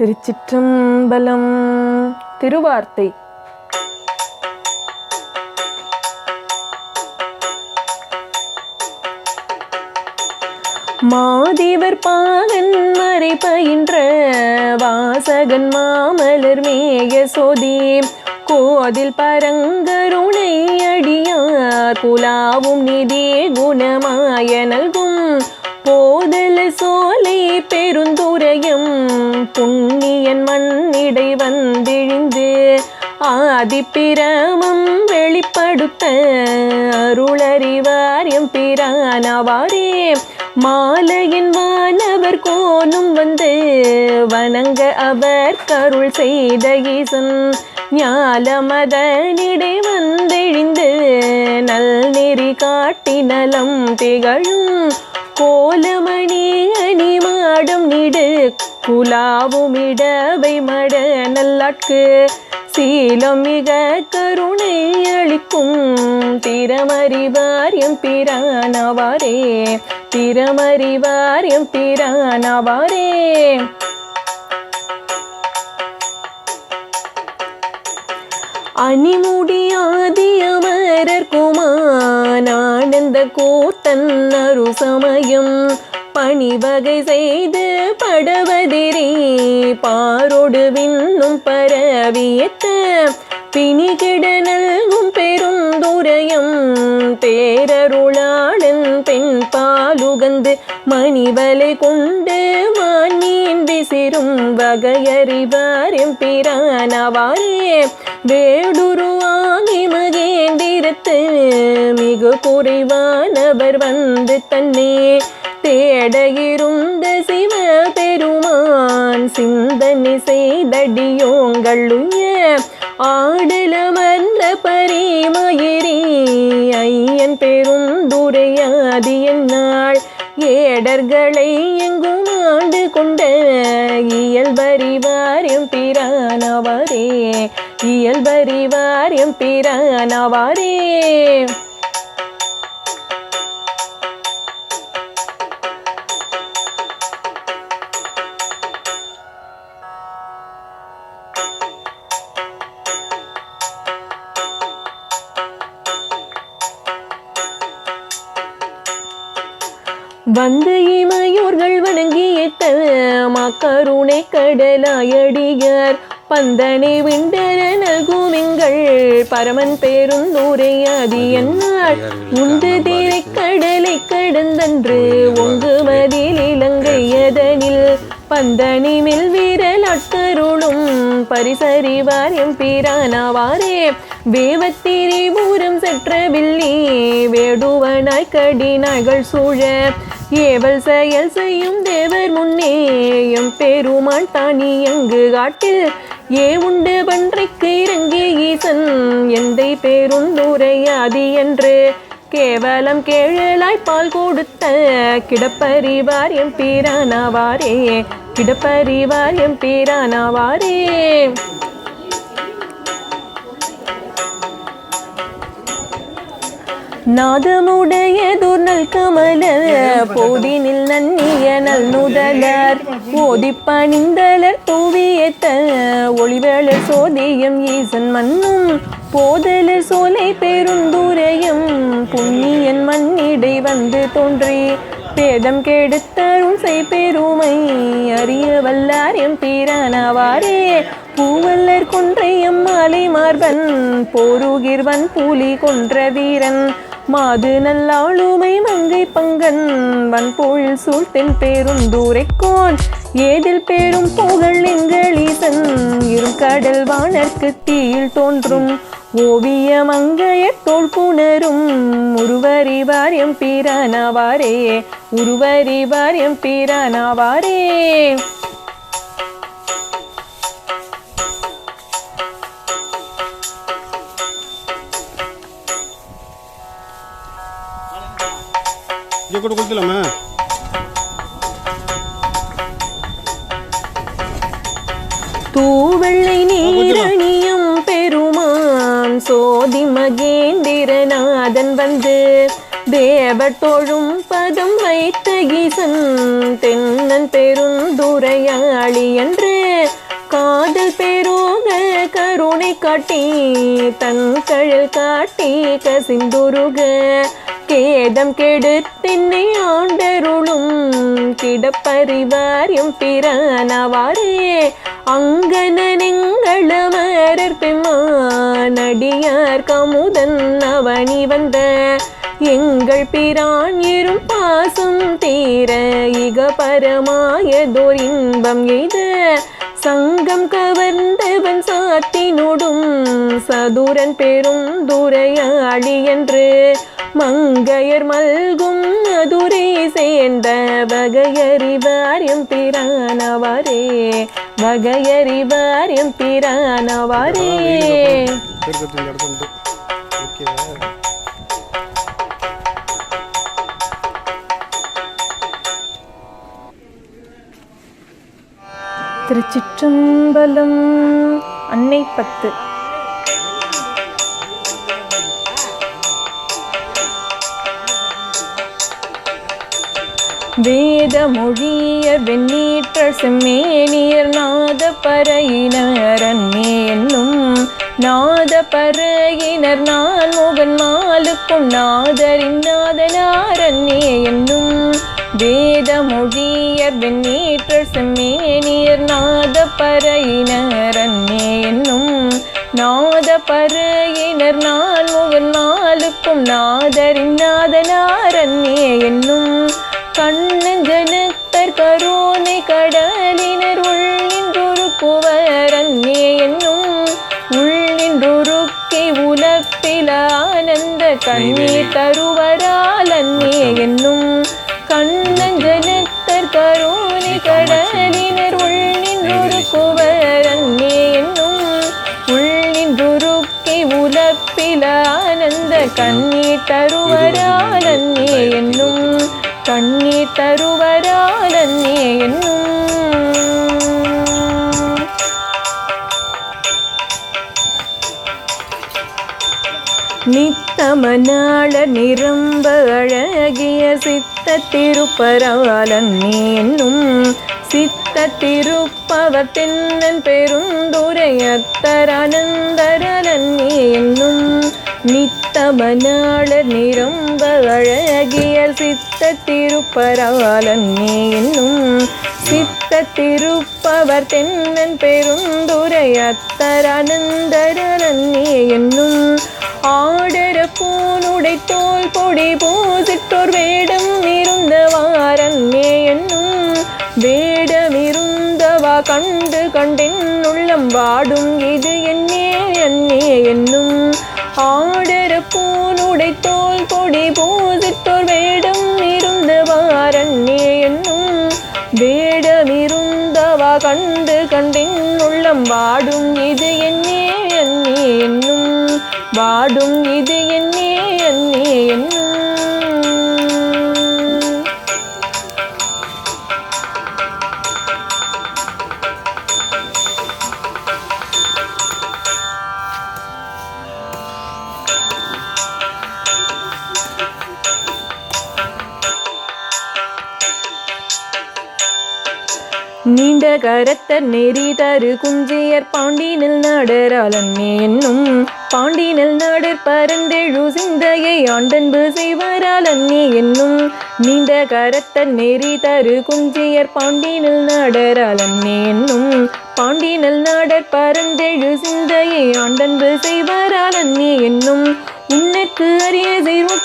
திருச்சிற்றம்பலம் திருவார்த்தை. மாதேவர் பாகன் மறை பயின்ற வாசகன் மாமலர் மேய சோதி கோதில் பரங்கருணை அடியார் குலாவும் நிதி குணமாய நல்கும். போதல சோலை பெருந்துரையும் புண்ணியன் மண்ணிடை வந்திழிந்து ஆதிப்பிரமம் வெளிப்படுத்த அருளறிவார் எம் பிரானவாரே. மாலையின் வானவர் கோனும் வந்து வணங்க அவர் கருள் செய்த ஈசன் ஞாலமதனிடை வந்தெழிந்து நல் நெறி காட்டி நலம் திகழும் கோலமணி அணி மாடம் நிடு. குலாவும் இடவை மட நல்லாட்கு. சீலம் மிக கருணை அளிக்கும். திறமறிவார் எம் பிரானவாரே. திறமறிவார் எம் பிரானவாரே. அணிமுடியாதிய கூத்தன் அரு சமயம் பணிவகை செய்து படவதிரே. பாரோடு விண்ணும் பரவியத்த பிணிகிட நல்கும் பெருந்துரையம். பேரருளாளன் பெண் பாலுகந்து மணிவலை கொண்டு வானின் விசிறும் வகையறிவார் எம்பிரானவாரே வேடுருவாகி மகேந்திரத்து மிகு குறைவானவர் வந்து தன்னே. தேட இருந்த சிவ பெருமான் சிந்தனை செய்தடியோங்கள் செய்தடியோங்களுய ஆடலமர்ந்த பரிமயிரே ஐயன் பெரும் துரையாதி என்னாள். ஏடர்களை எங்கும் ஆண்டு கொண்ட இயல்பறிவார் எம் பிரானவாரே இயல்பறிவார் எம் பிரானவாரே. கருணை கடலாயடியார். பந்தனை விண்டர நல்குமிங்கள் பரமன் பேருந்தூரையாதி என்னாள் உண்டு தீரை கடலை கடந்தன்று. ஒங்கு மதில் இலங்கையதனில் பந்தனி மில் வீரல் அட்கருளும் பரிசறிவார் எம் பீரானவாரே. வேவத்திரி பூரம் செற்ற வில்லி. வேடுவனாய் கடினாய்கள் சூழ. ஏவல் செயல் செய்யும் தேவர் முன்னே எம் பெருமான் தானி எங்கு காட்டில் ஏ உண்டு பன்றைக்கு இறங்கி ஈசன் எந்தை பேருந்துரையாதி என்று. கேவலம் கேழலாய் பால் கொடுத்த கிடப்பறிவார் எம் பீரானாவாரே கிடப்பறிவார் எம் பீரானாவாரே. நாதமுடைய துர்நல் கமல போதினில் நன்னிய நல் நுதலர் ஓதி பணிந்தலர் தூவியத்த ஒளிவேளர் சோதியம் ஈசன் மன்னும் போதலர் சோலை பெருந்துரையும் புண்ணியன் மண்ணிடை வந்து தோன்றி பேதம் கெடுத்தருள் செய் பெருமை அறிய வல்லார் எம் பீரானவாரே பூவல்லர் கொன்றையம் மாலை மார்பன் போருகிர்வன் பூலி கொன்ற வீரன் மாது நல்லாளுமை மங்கை பங்கன் வன்போயில் சூழ்த்தென் பேருந்தூரைக்கோன் ஏதில் பேரும் புகழ் எங்கள் ஈசன் இரும் கடல் வானர்க்கு தீயில் தோன்றும். ஓவிய மங்கைய தோல் புணரும் உருவறிவார் எம் பீரானாவாரே உருவறிவார் எம் பீரானாவாரே இங்கே கூட கொடுத்துலாமா தூவெள்ளை நீரணியும் பெருமான் சோதி மகேந்திரநாதன் வந்து தேவர் தோழும் பதம் வைத்த ஈசன் தென்னன் பெருந்துரையாளி என்று காதல் பெருக கருணை காட்டி தன் கழல் காட்டி கசிந்துருக. கேதம் கெடுத்தின்னை ஆண்டருளும் கிடப்பறிவாரியும் பிறனவாரே அங்கனெங்களமரர் பெம்மானடியார் கமுதன் அவனி வந்த. எங்கள் பிரான் இரும் பாசம் தீர இக பரமாயதோர் இன்பம் எய்த. சங்கம் கவர்ந்தவன் சாத்தினோடும் சதுரன் பெரும் துரையாளி என்று மங்கையர் மல்கும் மதுரை சேர்ந்த வகையறிவாரியம் பிரானவாரே வகையறிவாரியம் பிரானவாரே திருச்சிற்றம்பலம் அன்னை பத்து. வேத மொழிய வெண்ணீற்ற செம்மேனியர் நாத பறையினர் அன்னே என்னும் நாத பறையினர் நான் முகன் மாலுக்கும் நாதரின் நாதனார் அன்னே என்னும் வேத மொழி வெண்ணீற்ற செம்மேனியர் நாத பறையினர் அன்னே என்னும் நாத பறையினர் நான் முகன் நாளுக்கும் நாதரின் நாதனார் அன்னே என்னும் கண்ணஞ்சனத்தர் கரோனை கடலினர் உள்ளின்றொருக்குவர் அன்னே என்னும் உள்ளின்றொருக்கி உலப்பில ஆனந்த கண்ணீர் தருவரால் உலப்பில ஆனந்த கண்ணீர் தருவரானே என்னும் கண்ணீர் தருவரானே என்னும் நித்தமனாள நிரம்ப அழகிய சித்த திருப்பராலன்னே என்னும் சித்த திருப்பவர் தென்னன் பெருந்துரையத்தரானந்தரலன்னே என்னும் நித்தமனாள நிரம்ப அழகிய சித்த திருப்பராலன்னே என்னும் சித்த திருப்பவர் தென்னன் பெருந்துரையத்தரானந்தரலன் என்னும் ஆடர பூனுடை தோல் பொடி பூசிட்டோர் வேடம் கண்டு கண்டென் உள்ளம் வாடும். இது என்னே என்னே என்னும். ஆடர பூனுடை தோல் கொடி பூசிட்டோர் வேடம் இருந்தவாரன்னே என்னும். வேடம் இருந்தவா கண்டு கண்டென் உள்ளம் வாடும். இது என்னே என்னே என்னும். வாடும். இது என் கரத்தர் நெறி தரு குஞ்சியர் பாண்டினில் நாடராளன்னே என்னும் பாண்டினில் நாடர் பரந்தெழு சிந்தையை ஆண்டன்பு செய்வராளன்னே என்னும் நீண்ட கரத்தர் நெறி தரு குஞ்சியர் பாண்டினில் நாடராளன்னே என்னும் பாண்டினல் நாடர் பரந்தெழு சிந்தையை ஆண்டன்பு செய்வராளன்னே என்னும் உன்னற்கு அறிய செய்வோம்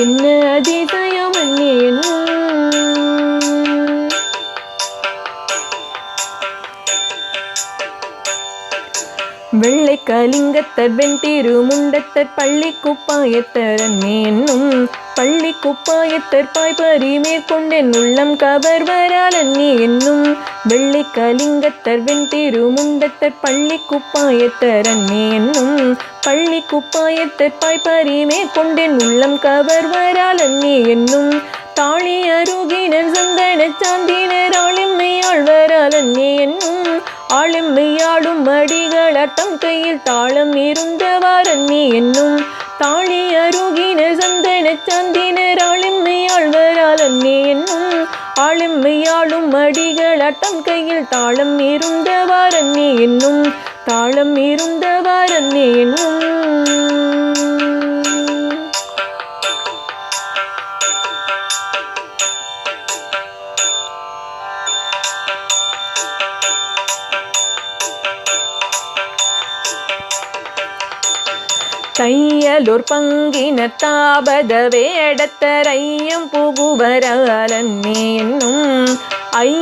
என்னும் கலிங்கத்தர் வெண்திரு முண்டத்தர் பள்ளி குப்பாயத்தர் என்னும் பள்ளி குப்பாயத்தர் பாய்பறி மேற்கொண்டென் உள்ளம் கவர் வராலன்னி என்னும் வெள்ளி கலிங்கத்தர் வெண்திரு முண்டத்தர் பள்ளி குப்பாயத்தர் அன்னி என்னும் பள்ளி குப்பாயத்தர் பாய்பறி மேற்கொண்டென் உள்ளம் கவர் வராலன்னி என்னும் தாழி சந்தன சாந்தினர் ஆளிம்மை ஆழ்வராலன்னே என்னும் ஆளிம்மையாடும் அடிகளர் தம் கையில் தாளம் இருந்தவாரன்னே என்னும் தாளி அருகின சந்தன சாந்தினர் ஆளிம்மை ஆழ்வராலன்னே என்னும் ஆளிம்மையாடும் அடிகளர் தம் கையில் தாளம் இருந்தவாரன்னே என்னும் தாளம் இருந்தவாரன்னே என்னும் கையலூர் பங்கின தாபத வேடத்தரையும் புகுவராலன்னே என்னும் ஐ